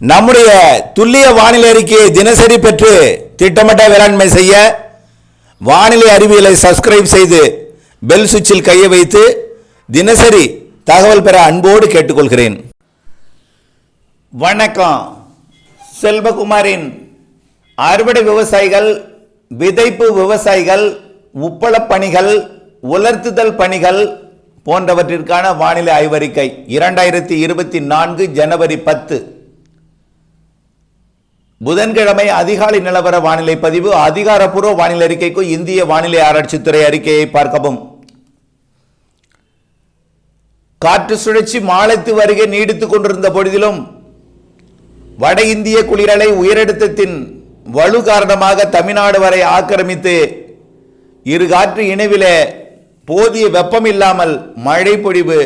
நம்முடைய துல்லிய வானிலை அறிக்கையை தினசரி பெற்று திட்டமிட்ட வேளாண்மை செய்ய வானிலை அறிவியலை சப்ஸ்கிரைப் செய்து பெல் சுவிட்சில் கையை வைத்து தினசரி தகவல் பெற அன்போடு கேட்டுக்கொள்கிறேன். வணக்கம். செல்வகுமாரின் அறுவடை விவசாயிகள் விதைப்பு விவசாயிகள் உப்பளப் பணிகள் உலர்த்துதல் பணிகள் போன்றவற்றிற்கான வானிலை ஆய்வறிக்கை இரண்டாயிரத்தி இருபத்தி நான்கு ஜனவரி பத்து. புதன்கிழமை அதிகாலை நிலவர வானிலை பதிவு. அதிகாரப்பூர்வ வானிலை அறிக்கைக்கு இந்திய வானிலை ஆராய்ச்சித்துறை அறிக்கையை பார்க்கவும். காற்று சுழற்சி மாலத்து வருகை நீடித்துக் கொண்டிருந்த பொழுதிலும் வட இந்திய குளிரலை உயரழுத்தத்தின் வலு காரணமாக தமிழ்நாடு வரை ஆக்கிரமித்து இரு காற்று இணைவிலே போதிய வெப்பம் இல்லாமல் மழை பொழிவு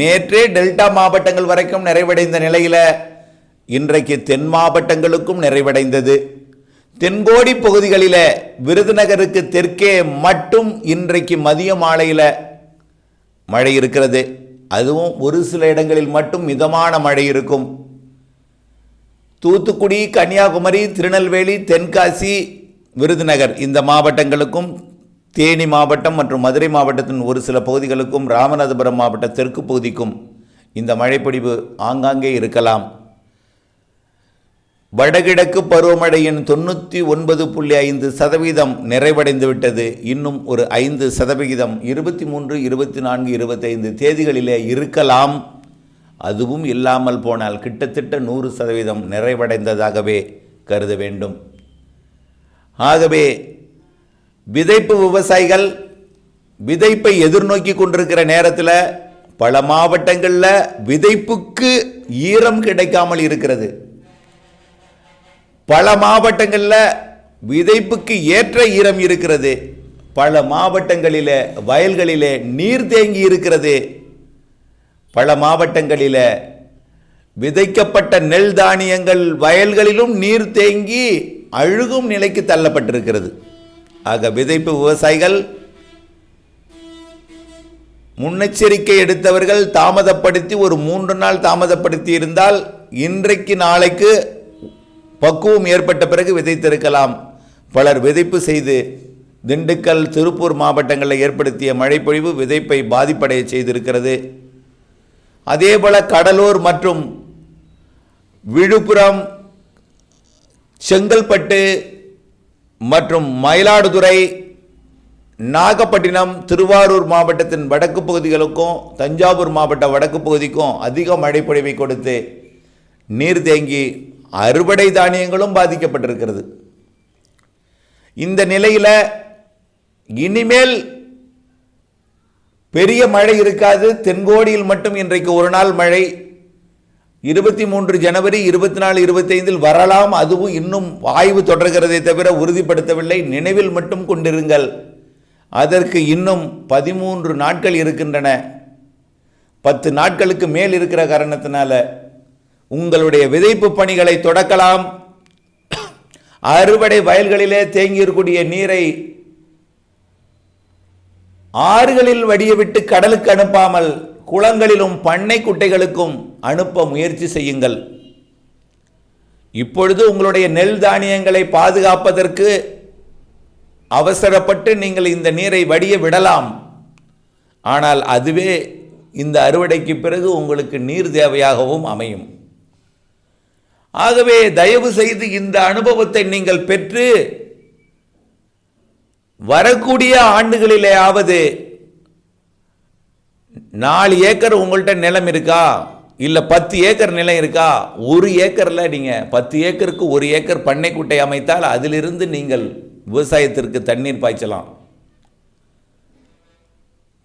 நேற்றே டெல்டா மாவட்டங்கள் வரைக்கும் நிறைவடைந்த நிலையில் இன்றைக்கு தென் மாவட்டங்களுக்கும் நிறைவடைந்தது. தென்கோடி பகுதிகளில் விருதுநகருக்கு தெற்கே மட்டும் இன்றைக்கு மதிய மாலையில் மழை இருக்கிறது. அதுவும் ஒரு சில இடங்களில் மட்டும் மிதமான மழை இருக்கும். தூத்துக்குடி கன்னியாகுமரி திருநெல்வேலி தென்காசி விருதுநகர் இந்த மாவட்டங்களுக்கும் தேனி மாவட்டம் மற்றும் மதுரை மாவட்டத்தின் ஒரு சில பகுதிகளுக்கும் ராமநாதபுரம் மாவட்ட தெற்கு பகுதிக்கும் இந்த மழைப்பொடிவு ஆங்காங்கே இருக்கலாம். வடகிழக்கு பருவமழையின் தொண்ணூற்றி ஒன்பது புள்ளி ஐந்து சதவீதம் நிறைவடைந்து விட்டது இன்னும் ஒரு ஐந்து சதவிகிதம் இருபத்தி மூன்று இருபத்தி நான்கு இருபத்தைந்து தேதிகளிலே இருக்கலாம். அதுவும் இல்லாமல் போனால் கிட்டத்தட்ட நூறு சதவீதம் நிறைவடைந்ததாகவே கருத வேண்டும். ஆகவே விதைப்பு விவசாயிகள் விதைப்பை எதிர்நோக்கி கொண்டிருக்கிற நேரத்தில் பல மாவட்டங்களில் விதைப்புக்கு ஈரம் கிடைக்காமல் இருக்கிறது. பல மாவட்டங்களில் விதைப்புக்கு ஏற்ற ஈரம் இருக்கிறது. பல மாவட்டங்களில் வயல்களிலே நீர் தேங்கி இருக்கிறது. பல மாவட்டங்களில் விதைக்கப்பட்ட நெல் தானியங்கள் வயல்களிலும் நீர் தேங்கி அழுகும் நிலைக்கு தள்ளப்பட்டிருக்கிறது. ஆக விதைப்பு விவசாயிகள் முன்னெச்சரிக்கை எடுத்தவர்கள் தாமதப்படுத்தி ஒரு மூன்று நாள் தாமதப்படுத்தி இருந்தால் இன்றைக்கு நாளைக்கு பக்குவம் ஏற்பட்ட பிறகு விதைத்திருக்கலாம். பலர் விதைப்பு செய்து திண்டுக்கல் திருப்பூர் மாவட்டங்களில் ஏற்படுத்திய மழைப்பொழிவு விதைப்பை பாதிப்படைய செய்திருக்கிறது. அதேபோல கடலூர் மற்றும் விழுப்புரம் செங்கல்பட்டு மற்றும் மயிலாடுதுறை நாகப்பட்டினம் திருவாரூர் மாவட்டத்தின் வடக்கு பகுதிகளுக்கும் தஞ்சாவூர் மாவட்ட வடக்கு பகுதிக்கும் அதிக மழைப்பொழிவை கொடுத்து நீர் தேங்கி அறுவடை தானியங்களும் பாதிக்கப்பட்டிருக்கிறது. இந்த நிலையில் இனிமேல் பெரிய மழை இருக்காது. தென்கோடியில் மட்டும் இன்றைக்கு ஒரு நாள் மழை. இருபத்தி மூன்று ஜனவரி இருபத்தி நாலு இருபத்தைந்தில் வரலாம். அதுவும் இன்னும் ஆய்வு தொடர்கிறதை தவிர உறுதிப்படுத்தவில்லை. நினைவில் மட்டும் கொண்டிருங்கள். அதற்கு இன்னும் பதிமூன்று நாட்கள் இருக்கின்றன. பத்து நாட்களுக்கு மேல் இருக்கிற காரணத்தினால உங்களுடைய விதைப்பு பணிகளை தொடக்கலாம். அறுவடை வயல்களிலே தேங்கியிருக்கூடிய நீரை ஆறுகளில் வடியவிட்டு கடலுக்கு அனுப்பாமல் குளங்களிலும் பண்ணை குட்டைகளுக்கும் அனுப்ப முயற்சி செய்யுங்கள். இப்பொழுது உங்களுடைய நெல் தானியங்களை பாதுகாப்பதற்கு அவசரப்பட்டு நீங்கள் இந்த நீரை வடிய விடலாம். ஆனால் அதுவே இந்த அறுவடைக்கு பிறகு உங்களுக்கு நீர் தேவையாகவும் அமையும். ஆகவே தயவு செய்து இந்த அனுபவத்தை நீங்கள் பெற்று வரக்கூடிய ஆண்டுகளிலேயாவது நாலு ஏக்கர் உங்கள்கிட்ட நிலம் இருக்கா? இல்லை பத்து ஏக்கர் நிலம் இருக்கா? ஒரு ஏக்கரில் நீங்கள் பத்து ஏக்கருக்கு ஒரு ஏக்கர் பண்ணைக்குட்டை அமைத்தால் அதிலிருந்து நீங்கள் விவசாயத்திற்கு தண்ணீர் பாய்ச்சலாம்.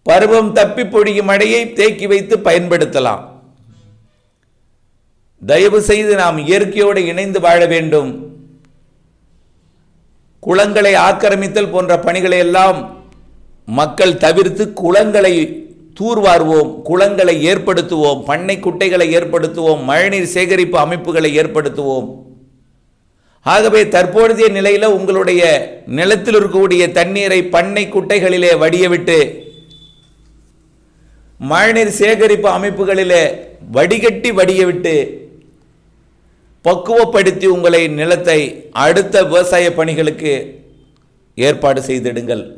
பருவம் தப்பி பொழியும் மழையை தேக்கி வைத்து பயன்படுத்தலாம். தயவு செய்து நாம் இயற்கையோடு இணைந்து வாழ வேண்டும். குளங்களை ஆக்கிரமித்தல் போன்ற பணிகளை எல்லாம் மக்கள் தவிர்த்து குளங்களை தூர்வாருவோம் குளங்களை ஏற்படுத்துவோம் பண்ணை குட்டைகளை ஏற்படுத்துவோம் மழைநீர் சேகரிப்பு அமைப்புகளை ஏற்படுத்துவோம். ஆகவே தற்பொழுதைய நிலையில் உங்களுடைய நிலத்தில் இருக்கக்கூடிய தண்ணீரை பண்ணை குட்டைகளிலே வடியவிட்டு மழைநீர் சேகரிப்பு அமைப்புகளிலே வடிகட்டி வடியவிட்டு பக்குவப்படுத்தி உங்களை நிலத்தை அடுத்த விவசாய பணிகளுக்கு ஏற்பாடு செய்திடுங்கள்.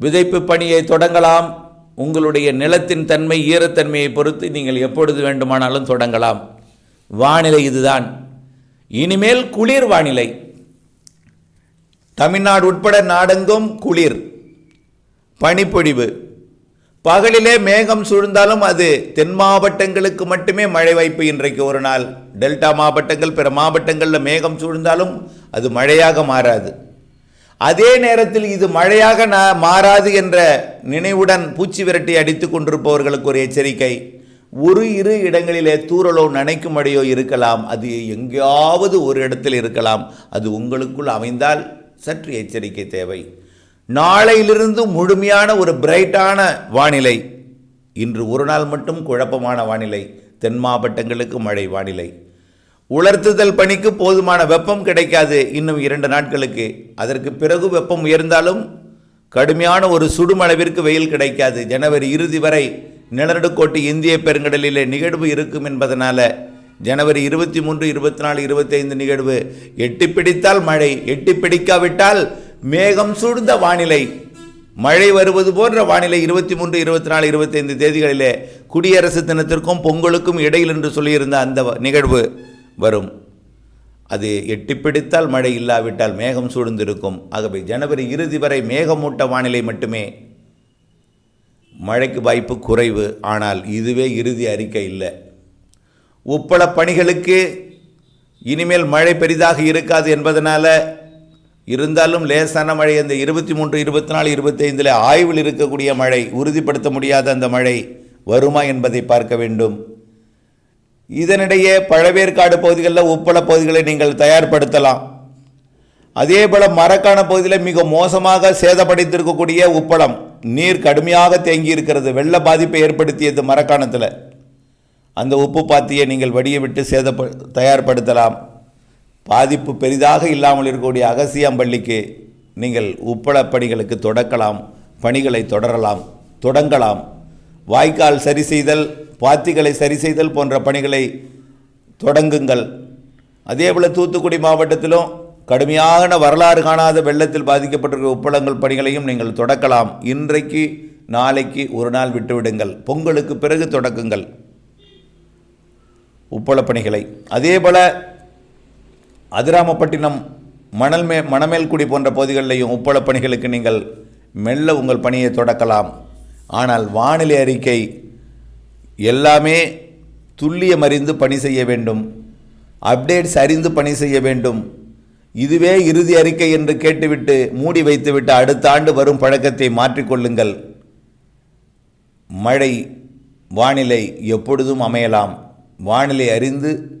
விதைப்பு பணியை தொடங்கலாம். உங்களுடைய நிலத்தின் தன்மை ஈரத்தன்மையை பொறுத்து நீங்கள் எப்பொழுது வேண்டுமானாலும் தொடங்கலாம். வானிலை இதுதான். இனிமேல் குளிர் வானிலை. தமிழ்நாடு உட்பட நாடெங்கும் குளிர். பனிப்பொழிவு. பகலிலே மேகம் சூழ்ந்தாலும் அது தென் மாவட்டங்களுக்கு மட்டுமே மழை வாய்ப்பு இன்றைக்கு ஒரு நாள். டெல்டா மாவட்டங்கள் பிற மாவட்டங்களில் மேகம் சூழ்ந்தாலும் அது மழையாக மாறாது. அதே நேரத்தில் இது மழையாக நா- மாறாது என்ற நினைவுடன் பூச்சி விரட்டி அடித்துக் கொண்டிருப்பவர்களுக்கு ஒரு எச்சரிக்கை. ஒரு இரு இடங்களிலே தூரலோ நனைக்கும் மழையோ இருக்கலாம். அது எங்கேயாவது ஒரு இடத்தில் இருக்கலாம். அது உங்களுக்குள் அமைந்தால் சற்று எச்சரிக்கை தேவை. நாளையிலிருந்து முழுமையான ஒரு பிரைட்டான வானிலை. இன்று ஒரு நாள் மட்டும் குழப்பமான வானிலை. தென் மாவட்டங்களுக்கு மழை வானிலை. உலர்த்துதல் பணிக்கு போதுமான வெப்பம் கிடைக்காது இன்னும் இரண்டு நாட்களுக்கு. அதற்கு பிறகு வெப்பம் உயர்ந்தாலும் கடுமையான ஒரு சுடுமளவிற்கு வெயில் கிடைக்காது. ஜனவரி இறுதி வரை நிலநடுக்கோட்டு இந்திய பெருங்கடலிலே நிகழ்வு இருக்கும் என்பதனால் ஜனவரி இருபத்தி மூன்று இருபத்தி நாலு இருபத்தைந்து நிகழ்வு. எட்டி பிடித்தால் மழை எட்டி பிடிக்காவிட்டால் மேகம் சூழ்ந்த வானிலை. மழை வருவது போன்ற வானிலை இருபத்தி மூன்று இருபத்தி நாலு இருபத்தைந்து தேதிகளிலே குடியரசு தினத்திற்கும் பொங்கலுக்கும் இடையில் என்று சொல்லியிருந்த அந்த வ- நிகழ்வு வரும். அது எட்டி பிடித்தால் மழை இல்லாவிட்டால் மேகம் சூழ்ந்திருக்கும். ஆகவே ஜனவரி இறுதி வரை மேகமூட்ட வானிலை மட்டுமே. மழைக்கு வாய்ப்பு குறைவு ஆனால் இதுவே இறுதி அறிக்கை இல்லை. உப்பள பணிகளுக்கு இனிமேல் மழை பெரிதாக இருக்காது என்பதனால் இருந்தாலும் லேசான மழை அந்த இருபத்தி மூன்று இருபத்தி நாலு இருபத்தைந்தில் ஆய்வில் இருக்கக்கூடிய மழை உறுதிப்படுத்த முடியாத அந்த மழை வருமா என்பதை பார்க்க வேண்டும். இதனிடையே பழவேற்காடு பகுதிகளில் உப்பள பகுதிகளை நீங்கள் தயார்படுத்தலாம். அதே போல் மரக்கான பகுதியில் மிக மோசமாக சேதப்படுத்தியிருக்கக்கூடிய உப்பளம் நீர் கடுமையாக தேங்கி இருக்கிறது வெள்ள பாதிப்பை ஏற்படுத்தியது மரக்காணத்தில். அந்த உப்பு பாத்தியை நீங்கள் வடிய விட்டு சேதப்ப தயார்படுத்தலாம். பாதிப்பு பெரிதாக இல்லாமல் இருக்கக்கூடிய அகசியாம்பள்ளிக்கு நீங்கள் உப்பள பணிகளுக்கு தொடக்கலாம் பணிகளை தொடரலாம் தொடங்கலாம். வாய்க்கால் சரி செய்தல் பாத்திகளை சரி செய்தல் போன்ற பணிகளை தொடங்குங்கள். அதேபோல் தூத்துக்குடி மாவட்டத்திலும் கடுமையான வரலாறு காணாத வெள்ளத்தில் பாதிக்கப்பட்டிருக்கிற உப்பளங்கள் பணிகளையும் நீங்கள் தொடக்கலாம். இன்றைக்கு நாளைக்கு ஒரு நாள் விட்டுவிடுங்கள். பொங்கலுக்கு பிறகு தொடக்குங்கள். உப்பள பணிகளை அதேபோல் அதிராமப்பட்டினம் மணல் மே மணமேல்குடி போன்ற பகுதிகளிலையும் உப்பளப் பணிகளுக்கு நீங்கள் மெல்ல உங்கள் பணியை தொடக்கலாம். ஆனால் வானிலை அறிக்கை எல்லாமே துல்லியம் அறிந்து பணி செய்ய வேண்டும். அப்டேட்ஸ் அறிந்து பணி செய்ய வேண்டும். இதுவே இறுதி அறிக்கை என்று கேட்டுவிட்டு மூடி வைத்துவிட்டு அடுத்த ஆண்டு வரும் பழக்கத்தை மாற்றிக்கொள்ளுங்கள். மழை வானிலை எப்பொழுதும் அமையலாம். வானிலை அறிந்து